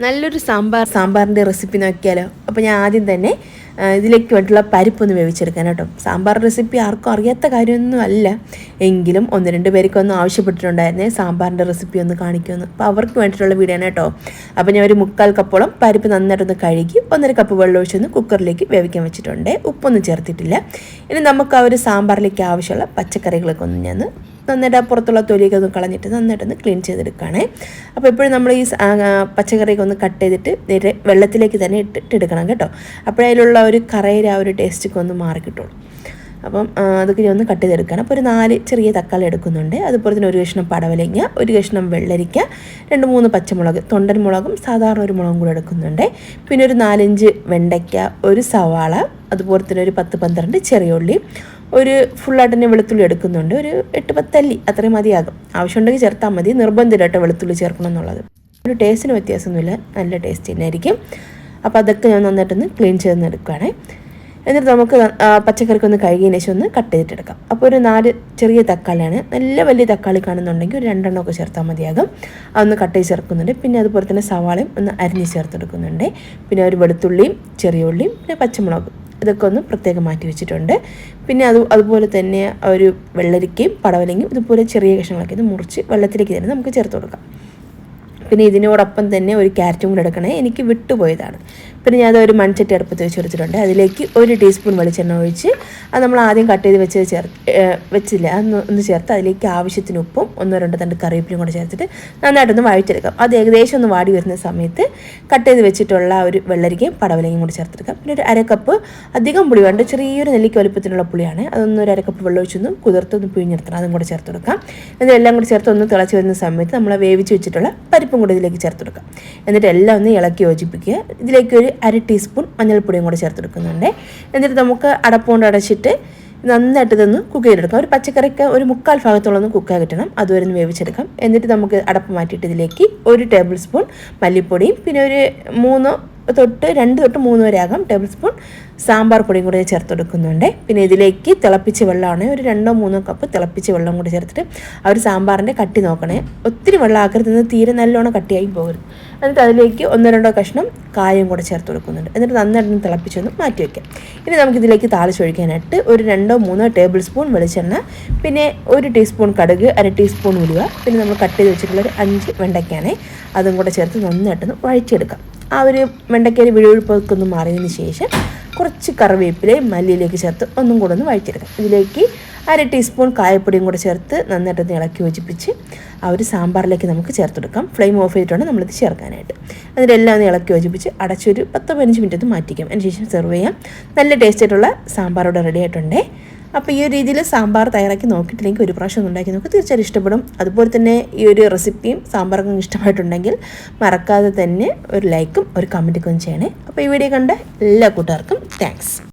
നല്ലൊരു സാമ്പാർ സാമ്പാറിന്റെ റെസിപ്പി നോക്കിയാലോ? അപ്പോൾ ഞാൻ ആദ്യം തന്നെ ഇതിലേക്ക് വേണ്ടിയിട്ടുള്ള പരിപ്പൊന്ന് വേവിച്ചെടുക്കാൻ കേട്ടോ. സാമ്പാർ റെസിപ്പി ആർക്കും അറിയാത്ത കാര്യമൊന്നും അല്ല. എങ്കിലും ഒന്ന് രണ്ട് പേർക്കൊന്നും ആവശ്യപ്പെട്ടിട്ടുണ്ടായിരുന്നേ സാമ്പാറിന്റെ റെസിപ്പി ഒന്ന് കാണിക്കുമെന്ന്. അപ്പോൾ അവർക്ക് വേണ്ടിയിട്ടുള്ള വീഡിയോ കേട്ടോ. അപ്പോൾ ഞാൻ ഒരു മുക്കാൽ കപ്പോളം പരിപ്പ് നന്നായിട്ടൊന്ന് കഴുകി ഒന്നര കപ്പ് വെള്ളം ഒഴിച്ചൊന്ന് കുക്കറിലേക്ക് വേവിക്കാൻ വെച്ചിട്ടുണ്ട്. ഉപ്പൊന്നും ചേർത്തിട്ടില്ല. ഇനി നമുക്ക് ആ ഒരു സാമ്പാറിലേക്ക് ആവശ്യമുള്ള പച്ചക്കറികളൊക്കെ ഒന്ന് ഞാൻ നന്നായിട്ട് പുറത്തുള്ള തൊലിയൊക്കെ ഒന്ന് കളഞ്ഞിട്ട് നന്നായിട്ടൊന്ന് ക്ലീൻ ചെയ്തെടുക്കുകയാണേ. അപ്പോൾ എപ്പോഴും നമ്മൾ ഈ പച്ചക്കറിയൊക്കെ ഒന്ന് കട്ട് ചെയ്തിട്ട് നേരെ വെള്ളത്തിലേക്ക് തന്നെ ഇട്ടിട്ട് എടുക്കണം കേട്ടോ. അപ്പോഴതിലുള്ള ഒരു കറയിൽ ആ ഒരു ടേസ്റ്റൊക്കെ ഒന്ന് മാറി കിട്ടുള്ളൂ. അപ്പം അതൊക്കെ ഞാൻ ഒന്ന് കട്ട് ചെയ്തെടുക്കണം അപ്പോൾ ഒരു നാല് ചെറിയ തക്കാളി എടുക്കുന്നുണ്ട്. അതുപോലെ തന്നെ ഒരു കഷ്ണം പടവലങ്ങ ഒരു കഷ്ണം വെള്ളരിക്ക രണ്ട് മൂന്ന് പച്ചമുളക് തൊണ്ടൻ മുളകും സാധാരണ ഒരു മുളകും കൂടെ എടുക്കുന്നുണ്ട്. പിന്നെ ഒരു നാലഞ്ച് വെണ്ടയ്ക്ക ഒരു സവാള അതുപോലെ തന്നെ ഒരു പത്ത് പന്ത്രണ്ട് ചെറിയ ഉള്ളി ഒരു ഫുള്ളായിട്ട് തന്നെ വെളുത്തുള്ളി എടുക്കുന്നുണ്ട്. ഒരു എട്ട് പത്തല്ലി അത്രയും മതിയാകും. ആവശ്യമുണ്ടെങ്കിൽ ചേർത്താൽ മതി. നിർബന്ധമില്ല കേട്ടോ വെളുത്തുള്ളി ചേർക്കണം എന്നുള്ളത്. ഒരു ടേസ്റ്റിന് വ്യത്യാസമൊന്നുമില്ല. നല്ല ടേസ്റ്റ് തന്നെ ആയിരിക്കും. അപ്പോൾ അതൊക്കെ ഞാൻ നന്നായിട്ടൊന്ന് ക്ലീൻ ചെയ്ത് എടുക്കുകയാണ് എന്നിട്ട് നമുക്ക് പച്ചക്കറിക്ക് ഒന്ന് കഴുകിയതിന് ശേഷം ഒന്ന് കട്ട് ചെയ്തിട്ടെടുക്കാം. അപ്പോൾ ഒരു നാല് ചെറിയ തക്കാളിയാണ്. നല്ല വലിയ തക്കാളി കാണുന്നുണ്ടെങ്കിൽ ഒരു രണ്ടെണ്ണമൊക്കെ ചേർത്താൽ മതിയാകും. അതൊന്ന് കട്ട് ചെയ്ത് ചേർക്കുന്നുണ്ട്. പിന്നെ അതുപോലെ തന്നെ സവാളയും ഒന്ന് അരിഞ്ഞ് ചേർത്തെടുക്കുന്നുണ്ട്. പിന്നെ ഒരു വെളുത്തുള്ളിയും ചെറിയ ഉള്ളിയും പിന്നെ പച്ചമുളകും. ഇതൊക്കെ ഒന്ന് പ്രത്യേകം മാറ്റി വെച്ചിട്ടുണ്ട്. പിന്നെ അത് അതുപോലെ തന്നെ ഒരു വെള്ളരിക്കയും പടവലങ്ങയും ഇതുപോലെ ചെറിയ കഷ്ണങ്ങളൊക്കെ ഇത് മുറിച്ച് വെള്ളത്തിലേക്ക് തന്നെ നമുക്ക് ചേർത്ത് കൊടുക്കാം. പിന്നെ ഇതിനോടൊപ്പം തന്നെ ഒരു ക്യാരറ്റും കൂടെ എടുക്കണേ. എനിക്ക് വിട്ടുപോയതാണ്. പിന്നെ ഞാൻ ഒരു മൺചട്ടി അടുപ്പത്ത് വെച്ച് കൊടുത്തിട്ടുണ്ട്. അതിലേക്ക് ഒരു ടീസ്പൂൺ വെളിച്ചെണ്ണ ഒഴിച്ച് അത് നമ്മൾ ആദ്യം കട്ട് ചെയ്ത് വെച്ച് ചേർ വെച്ചില്ല? അതൊന്ന് ഒന്ന് ചേർത്ത് അതിലേക്ക് ആവശ്യത്തിന് ഉപ്പും ഒന്നോ രണ്ടോ തണ്ട് കറിവേപ്പിലും കൂടെ ചേർത്തിട്ട് നന്നായിട്ടൊന്ന് വഴറ്റെടുക്കാം അത് ഏകദേശം ഒന്ന് വാടി വരുന്ന സമയത്ത് കട്ട് ചെയ്ത് വെച്ചിട്ടുള്ള ഒരു വെള്ളരിക്കയും പടവലങ്ങയും കൂടി ചേർത്തെടുക്കാം പിന്നെ ഒരു അരക്കപ്പ് അധികം പുളി വേണ്ട ചെറിയൊരു നെല്ലിക്ക വലുപ്പത്തിനുള്ള പുളിയാണ്. അതൊന്ന് ഒരു അരക്കപ്പ് വെള്ളം ഒഴിച്ചൊന്നും കുതിർത്തൊന്ന് പിഴിഞ്ഞെടുത്തണം അതും കൂടെ ചേർത്ത് കൊടുക്കാം. എന്നിട്ട് എല്ലാം കൂടി ചേർത്ത് ഒന്ന് തിളച്ച് വരുന്ന സമയത്ത് നമ്മൾ വേവിച്ച് വെച്ചിട്ടുള്ള പരിപ്പും കൂടി ഇതിലേക്ക് ചേർത്ത് കൊടുക്കാം. എന്നിട്ട് എല്ലാം ഒന്ന് ഇളക്കി യോജിപ്പിക്കുക. ഇതിലേക്ക് ഒരു അര ടീസ്പൂൺ മഞ്ഞൾപ്പൊടിയും കൂടെ ചേർത്ത് കൊടുക്കുന്നുണ്ട് എന്നിട്ട് നമുക്ക് അടപ്പുകൊണ്ട് അടച്ചിട്ട് നന്നായിട്ട് ഇതൊന്ന് കുക്ക് ചെയ്തെടുക്കാം. ഒരു പച്ചക്കറിക്ക് ഒരു മുക്കാൽ ഭാഗത്തോളം കുക്കായി കിട്ടണം. അതുവരെ ഒന്ന് വേവിച്ചെടുക്കാം. എന്നിട്ട് നമുക്ക് അടപ്പ് മാറ്റിയിട്ട് ഇതിലേക്ക് ഒരു ടേബിൾ സ്പൂൺ മല്ലിപ്പൊടിയും പിന്നെ ഒരു മൂന്ന് തൊട്ട് രണ്ട് തൊട്ട് മൂന്ന് വരെ ആകാം. ടേബിൾ സ്പൂൺ സാമ്പാർ പൊടിയും കൂടി ചേർത്ത് കൊടുക്കുന്നുണ്ട് പിന്നെ ഇതിലേക്ക് തിളപ്പിച്ച വെള്ളമാണ്. ഒരു രണ്ടോ മൂന്നോ കപ്പ് തിളപ്പിച്ച വെള്ളം കൂടി ചേർത്തിട്ട് ആ ഒരു സാമ്പാറിന്റെ കട്ടി നോക്കണേ. ഒത്തിരി വെള്ളം ആക്കരുത് നിന്ന് തീരെ നല്ലോണം കട്ടിയായി പോകരുത്. എന്നിട്ട് അതിലേക്ക് ഒന്നോ രണ്ടോ കഷ്ണം കായം കൂടെ ചേർത്ത് കൊടുക്കുന്നുണ്ട് എന്നിട്ട് നന്നായിട്ട് തിളപ്പിച്ചൊന്ന് മാറ്റി വയ്ക്കാം ഇനി നമുക്കിതിലേക്ക് താളിച്ചൊഴിക്കാനായിട്ട് ഒരു രണ്ടോ മൂന്നോ ടേബിൾ സ്പൂൺ വെളിച്ചെണ്ണ പിന്നെ ഒരു ടീസ്പൂൺ കടുക് അര ടീസ്പൂൺ ഉലുവ പിന്നെ നമ്മൾ കട്ട് ചെയ്ത് വെച്ചിട്ടുള്ള ഒരു അഞ്ച് വെണ്ടയ്ക്കാണ്. അതും കൂടെ ചേർത്ത് നന്നായിട്ടൊന്ന് വഴിച്ചെടുക്കാം ആ ഒരു വെണ്ടക്കേരി വിഴുവിഴുപ്പൊക്കെ മാറിയതിന് ശേഷം കുറച്ച് കറിവേപ്പിലയും മല്ലിയിലേക്ക് ചേർത്ത് ഒന്നും കൂടെ ഒന്ന് വഴിച്ചെടുക്കാം ഇതിലേക്ക് അര ടീസ്പൂൺ കായപ്പൊടിയും കൂടെ ചേർത്ത് നന്നായിട്ടൊന്ന് ഇളക്കി യോജിപ്പിച്ച് ആ ഒരു സാമ്പാറിലേക്ക് നമുക്ക് ചേർത്തെടുക്കാം. ഫ്ലെയിം ഓഫ് ചെയ്തിട്ടാണ് നമ്മളിത് ചേർക്കാനായിട്ട്. എല്ലാം ഒന്ന് ഇളക്കി യോജിപ്പിച്ച് അടച്ചൊരു പത്തോ പതിനഞ്ച് മിനിറ്റ് ഒന്ന് മാറ്റിക്കാം. അതിന് ശേഷം സെർവ് ചെയ്യാം. നല്ല ടേസ്റ്റ് ആയിട്ടുള്ള സാമ്പാർ ഇവിടെ റെഡി ആയിട്ടുണ്ടേ. അപ്പോൾ ഈ ഒരു രീതിയിൽ സാമ്പാർ തയ്യാറാക്കി നോക്കിയിട്ടില്ലെങ്കിൽ ഒരു പ്രാവശ്യം ഉണ്ടാക്കി നോക്കി. തീർച്ചയായും ഇഷ്ടപ്പെടും. അതുപോലെ തന്നെ ഈ ഒരു റെസിപ്പിയും സാമ്പാറൊക്കെ ഇഷ്ടമായിട്ടുണ്ടെങ്കിൽ മറക്കാതെ തന്നെ ഒരു ലൈക്കും ഒരു കമന്റൊക്കെ ചെയ്യണേ. അപ്പോൾ ഈ വീഡിയോ കണ്ട എല്ലാ കൂട്ടുകാർക്കും താങ്ക്സ്